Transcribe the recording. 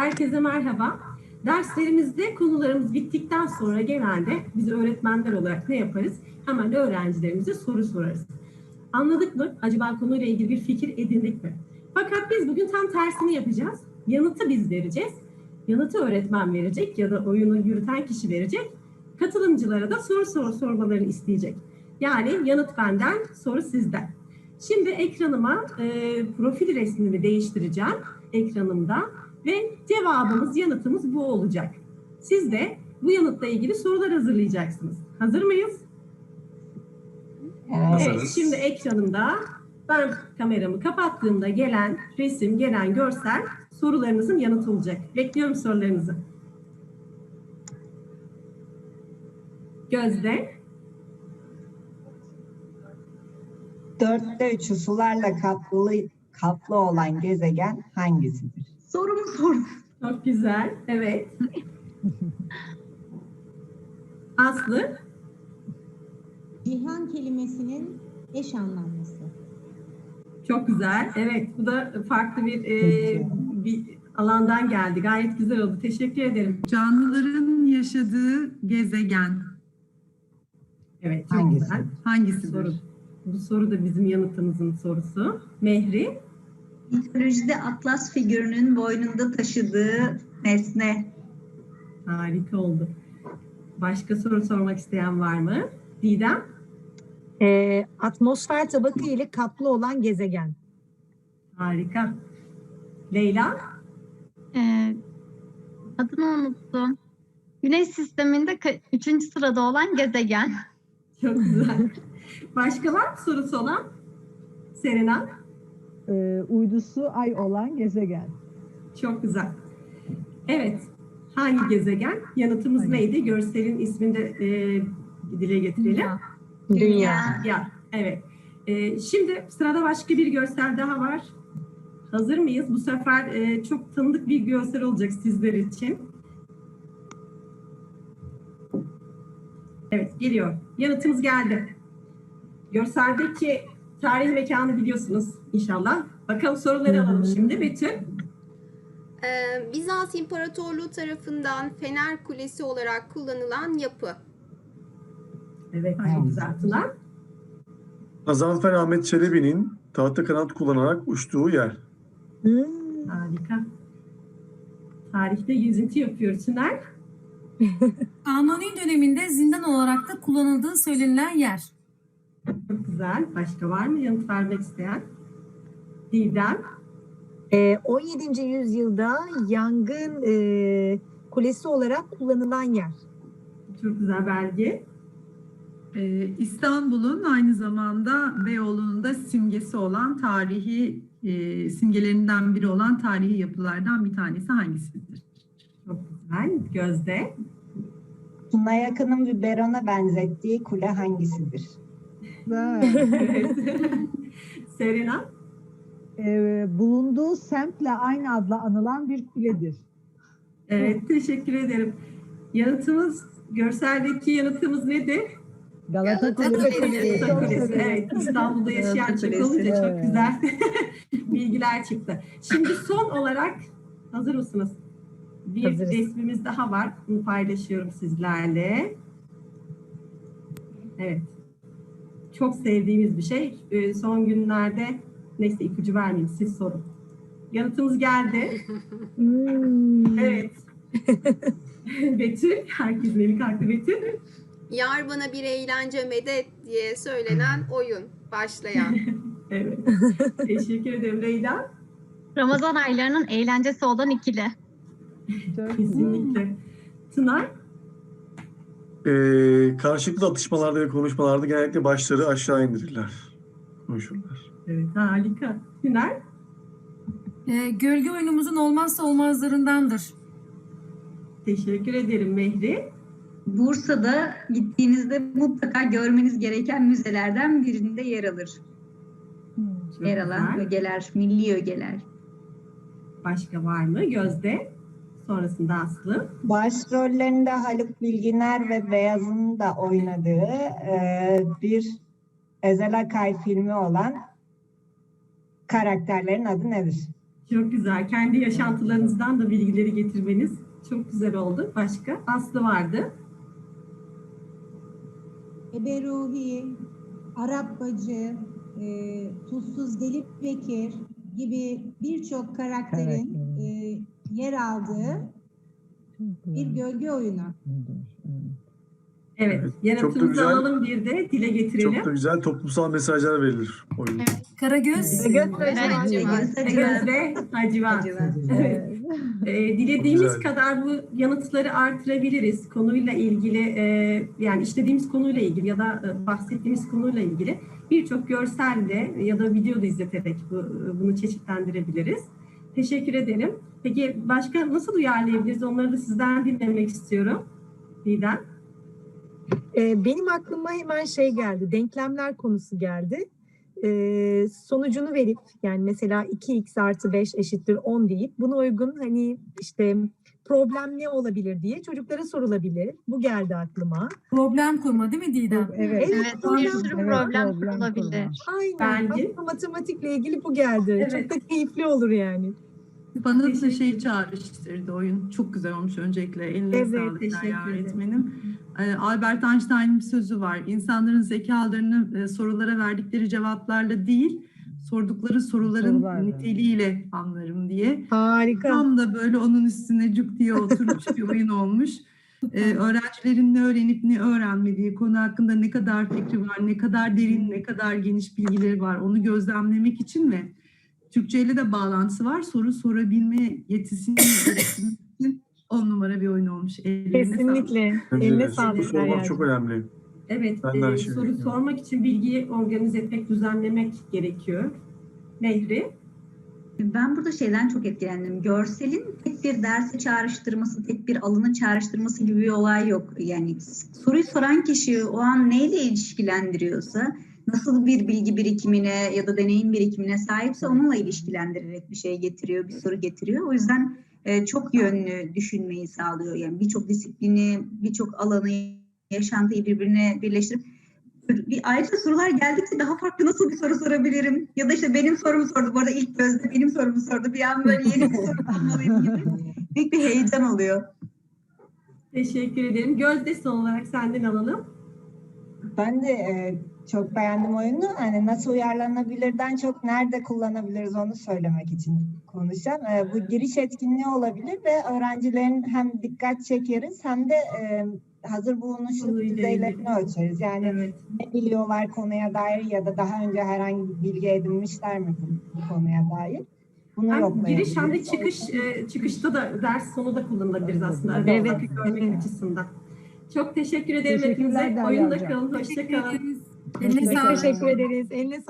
Herkese merhaba. Derslerimizde konularımız bittikten sonra genelde biz öğretmenler olarak ne yaparız? Hemen öğrencilerimize soru sorarız. Anladık mı? Acaba konuyla ilgili bir fikir edindik mi? Fakat biz bugün tam tersini yapacağız. Yanıtı biz vereceğiz. Yanıtı öğretmen verecek ya da oyunu yürüten kişi verecek. Katılımcılara da soru soru sormalarını isteyecek. Yani yanıt benden, soru sizden. Şimdi ekranıma e, profil resmimi değiştireceğim ekranımda ve cevabımız, yanıtımız bu olacak. Siz de bu yanıtla ilgili sorular hazırlayacaksınız. Hazır mıyız? Evet, Hazırız. şimdi ekranımda ben kameramı kapattığımda gelen resim, gelen görsel sorularınızın yanıtı olacak. Bekliyorum sorularınızı. Gözde, Dörtte üçü sularla kaplı, kaplı olan gezegen hangisidir? Sorumu sor. çok güzel. Evet. Aslı, Cihan kelimesinin eş anlamlısı. çok güzel. Evet, bu da farklı bir, e, bir alandan geldi. Gayet güzel oldu. Teşekkür ederim. Canlıların yaşadığı gezegen Evet, çok Hangisi? güzel. hangisidir? Soru. Bu soru da bizim yanıtımızın sorusu. Mehri, Mitolojide atlas figürünün boynunda taşıdığı nesne. harika oldu. Başka soru sormak isteyen var mı? Didem, Ee, atmosfer tabaka ile kaplı olan gezegen. harika. Leyla, Ee, adını unuttum. Güneş sisteminde ka- üçüncü sırada olan gezegen. çok güzel. Başka var mı sorusu olan? Serena, e, uydusu ay olan gezegen. çok güzel. Evet, hangi gezegen? Yanıtımız Hangi? neydi? Görselin ismini de e, dile getirelim. Dünya. Ya, evet. Ee, şimdi sırada başka bir görsel daha var. Hazır mıyız? Bu sefer e, çok tanıdık bir görsel olacak sizler için. Evet, geliyor. Yanıtımız geldi. Görseldeki tarih mekanı biliyorsunuz inşallah. Bakalım soruları alalım şimdi. Betül. Ee, Bizans İmparatorluğu tarafından Fener Kulesi olarak kullanılan yapı. Evet, güzel. Tuna. Gazanfer Ahmet Çelebi'nin tahta kanat kullanarak uçtuğu yer. Hmm, Harika. Tarihte yüzüntü yapıyor Çınar. Kanuni döneminde zindan olarak da kullanıldığı söylenilen yer. Güzel. Başka var mı yanıt vermek isteyen? Didem. Ee, 17. yüzyılda yangın e, kulesi olarak kullanılan yer. Çok güzel belge. Ee, İstanbul'un aynı zamanda Beyoğlu'nun da simgesi olan tarihi e, simgelerinden biri olan tarihi yapılardan bir tanesi hangisidir? Çok güzel. Gözde. Tuna yakının biberona benzettiği kule hangisidir? Evet. Serena. E, bulunduğu semtle aynı adla anılan bir kuledir. Evet, teşekkür ederim. Yanıtımız, görseldeki yanıtımız nedir? Galata Galata Kulesi. Kulesi. Galata Kulesi. Evet, İstanbul'da yaşayan çok olunca çok güzel bilgiler çıktı. Şimdi son olarak hazır mısınız? Bir Hazırız. resmimiz daha var. Bunu paylaşıyorum sizlerle. Evet. Çok sevdiğimiz bir şey. Ee, Son günlerde neyse ipucu vermeyeyim siz sorun. Yanıtımız geldi. Hmm. Evet. Betül, herkesin eli kalktı Betül. Yar bana bir eğlence medet diye söylenen oyun başlayan. Evet. Teşekkür ederim Leyla. Ramazan aylarının eğlencesi olan ikili. Çok Kesinlikle. Tınay. Ee, karşılıklı atışmalarda ve konuşmalarda genellikle başları aşağı indirirler. Konuşurlar. Evet, harika. Hüner. Ee, gölge oyunumuzun olmazsa olmazlarındandır. Teşekkür ederim Mehri. Bursa'da gittiğinizde mutlaka görmeniz gereken müzelerden birinde yer alır. Çok yer alan güzel. ögeler, milli ögeler. Başka var mı? Gözde. Sonrasında Aslı. Başrollerinde Haluk Bilginer ve Beyaz'ın da oynadığı e, bir Ezel Akay filmi olan karakterlerin adı nedir? Çok güzel. Kendi yaşantılarınızdan da bilgileri getirmeniz çok güzel oldu. Başka? Aslı vardı. Ebe Ruhi, Arap Bacı, e, Tuzsuz Delip Bekir gibi birçok karakterin yer aldığı bir gölge oyunu. Evet. Evet, güzel. alalım bir de dile getirelim. Çok da güzel toplumsal mesajlar verilir oyunda. Karagöz. Göz ve Evet. Hacivat. Evet. Ee, dilediğimiz Güzel. kadar bu yanıtları artırabiliriz. Konuyla ilgili e, yani işlediğimiz konuyla ilgili ya da e, bahsettiğimiz konuyla ilgili birçok görselle ya da video da izleterek bu, bunu çeşitlendirebiliriz. Teşekkür ederim. Peki başka nasıl uyarlayabiliriz? Onları da sizden dinlemek istiyorum. Didem. Ee, benim aklıma hemen şey geldi. Denklemler konusu geldi. Ee, sonucunu verip yani mesela 2x artı 5 eşittir 10 deyip buna uygun hani işte problem ne olabilir diye çocuklara sorulabilir. Bu geldi aklıma. Problem kurma değil mi Didem? Evet. Evet, bir problem- sürü Evet, problem problem olabilir. kurma. Aynen. Bence- Aslında matematikle ilgili bu geldi. Evet. Çok da keyifli olur yani. Bana da şey çağrıştırdı oyun. Çok güzel olmuş öncelikle. Eline Evet, sağlık teşekkür Derya ederim. öğretmenim. Ee, Albert Einstein'ın bir sözü var. İnsanların zekalarını e, sorulara verdikleri cevaplarla değil, sordukları soruların Sorularla. niteliğiyle anlarım diye. Harika. Tam da böyle onun üstüne cuk diye oturmuş bir oyun olmuş. Ee, öğrencilerin ne öğrenip ne öğrenmediği, konu hakkında ne kadar fikri var, ne kadar derin, ne kadar geniş bilgileri var onu gözlemlemek için ve Türkçe ile de bağlantısı var. Soru sorabilme yetisini on numara bir oyun olmuş. Sağlık. Kesinlikle. Bence Eline sağlık. soru sormak çok önemli. Evet, e, soru sormak için bilgiyi organize etmek, düzenlemek gerekiyor. Nehri. Ben burada şeyden çok etkilendim. Görselin tek bir derse çağrıştırması, tek bir alanı çağrıştırması gibi bir olay yok. Yani soruyu soran kişi o an neyle ilişkilendiriyorsa, nasıl bir bilgi birikimine ya da deneyim birikimine sahipse onunla ilişkilendirerek bir şey getiriyor, bir soru getiriyor. O yüzden e, çok yönlü düşünmeyi sağlıyor. Yani birçok disiplini, birçok alanı, yaşantıyı birbirine birleştirip bir ayrıca sorular geldikçe daha farklı nasıl bir soru sorabilirim? Ya da işte benim sorumu sordu. Bu arada ilk gözde benim sorumu sordu. Bir an böyle yeni bir soru bulmalıyım gibi. Büyük bir heyecan oluyor. Teşekkür ederim. Gözde son olarak senden alalım. Ben de e, çok beğendim oyunu. Hani nasıl uyarlanabilirden çok nerede kullanabiliriz onu söylemek için konuşacağım. E, bu giriş etkinliği olabilir ve öğrencilerin hem dikkat çekeriz hem de e, hazır bulunuşluk düzeylerini ölçeriz. Yani Evet. ne biliyorlar konuya dair ya da daha önce herhangi bir bilgi edinmişler mi bu, bu konuya dair? Bunu Hem yoklayabiliriz. giriş hem de çıkış, e, çıkışta da ders sonu da kullanılabiliriz aslında. Evet. Evet. Görmek açısından. Çok teşekkür ederim hepinize. Oyunda kalın. Hoşça kalın. Eline Çok sağlık. teşekkür ederiz. Eline